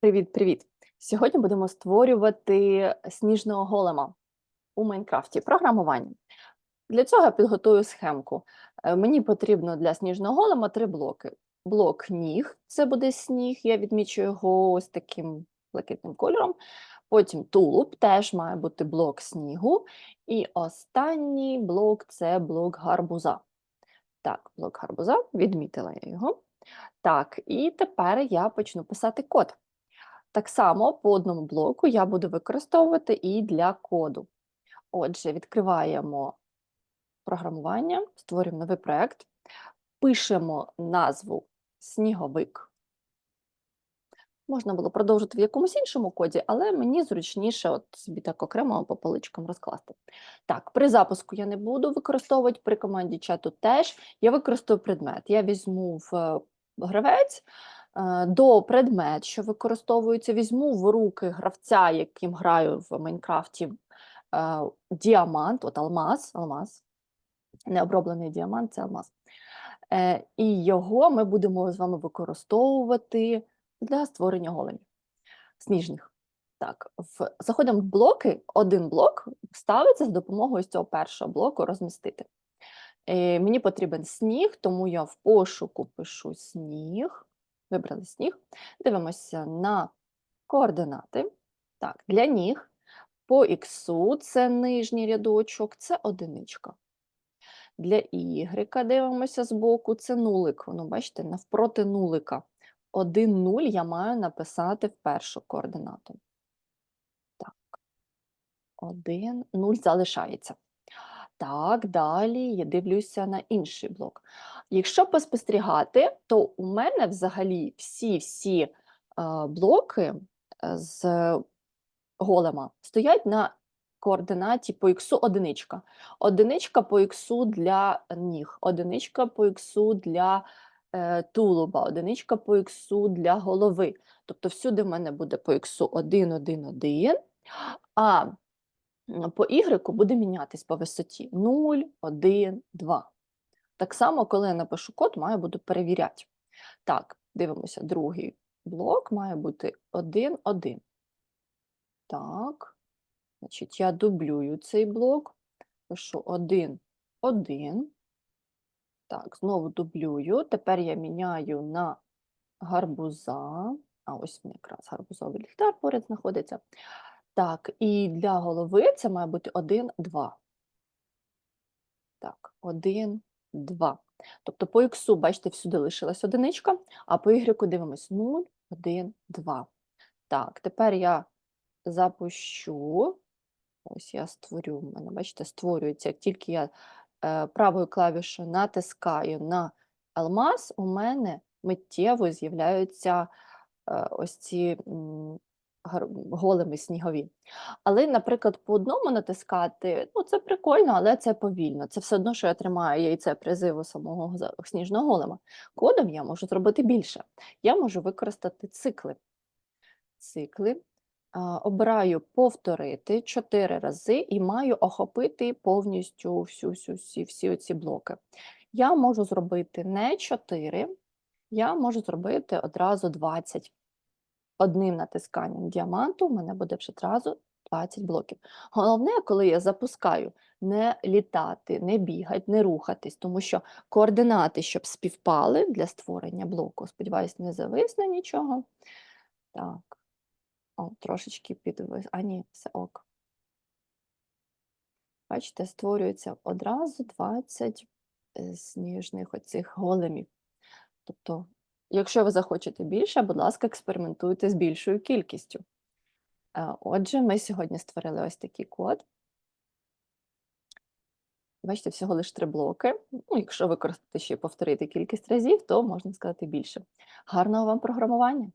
Привіт-привіт! Сьогодні будемо створювати сніжного голема у Майнкрафті програмування. Для цього я підготую схемку. Е, Мені потрібно для сніжного голема три блоки. Блок ніг це буде сніг, я відмічу його ось таким блакитним кольором. Потім тулуб теж має бути блок снігу. І останній блок це блок гарбуза. Так, блок гарбуза, відмітила я його. Так, і тепер я почну писати код. Так само по одному блоку я буду використовувати і для коду. Отже, відкриваємо програмування, створюємо новий проєкт, пишемо назву сніговик. Можна було продовжити в якомусь іншому коді, але мені зручніше от собі так окремо по поличкам розкласти. Так, при запуску я не буду використовувати, при команді чату теж. Я використовую предмет. Я візьму в е, гравець, до предмет, що використовується, візьму в руки гравця, яким граю в Майнкрафті, е, діамант, от алмаз, алмаз, необроблений діамант це алмаз. Е, І його ми будемо з вами використовувати для створення големів сніжних. Так, в, заходимо в блоки, один блок ставиться з допомогою цього першого блоку розмістити. Е, мені потрібен сніг, тому я в пошуку пишу сніг. Вибрали сніг. Дивимося на координати. Так, для ніг по х це нижній рядочок, це одиничка. Для y дивимося збоку, це нулик. Воно, бачите, навпроти нулика. 1, 0 я маю написати в першу координату. Так. 1, 0 залишається. Так, далі я дивлюся на інший блок. Якщо поспостерігати, то у мене взагалі всі-всі е, блоки е, з голема стоять на координаті по іксу одиничка. Одиничка по іксу для ніг, одиничка по іксу для е, тулуба, одиничка по іксу для голови. Тобто всюди в мене буде по іксу 1, 1, 1, а по Y буде мінятись по висоті 0, 1, 2. Так само, коли я напишу код, маю буду перевіряти. Так, дивимося, другий блок має бути 1, 1. Так, значить, я дублюю цей блок, пишу 1, 1. Так, знову дублюю. Тепер я міняю на гарбуза. А ось якраз гарбузовий ліхтар поряд знаходиться. Так, і для голови це має бути 1, 2. Так, 1, 2. Тобто по х, бачите, всюди лишилась одиничка, а по y дивимось 0, 1, 2. Так, тепер я запущу. Ось я створю, в мене, бачите, створюється. Як тільки я е, правою клавішою натискаю на алмаз, у мене миттєво з'являються е, ось ці големи снігові. Але, наприклад, по одному натискати, ну це прикольно, але це повільно. Це все одно, що я тримаю яйце призиву самого сніжного голема. Кодом я можу зробити більше. Я можу використати цикли. Цикли. Обираю повторити 4 рази і маю охопити повністю всю, всю, всі, всі оці блоки. Я можу зробити не 4, я можу зробити одразу 20. Одним натисканням діаманту в мене буде вже одразу 20 блоків. Головне, коли я запускаю, не літати, не бігати, не рухатись, тому що координати, щоб співпали для створення блоку, сподіваюсь, не зависне нічого. Так, о, трошечки підвис. А ні, все ок. Бачите, створюється одразу 20 е, сніжних оцих големів. Тобто, якщо ви захочете більше, будь ласка, експериментуйте з більшою кількістю. Е, Отже, ми сьогодні створили ось такий код. Бачите, всього лише три блоки. Ну, якщо використати ще повторити кількість разів, то можна сказати більше. Гарного вам програмування!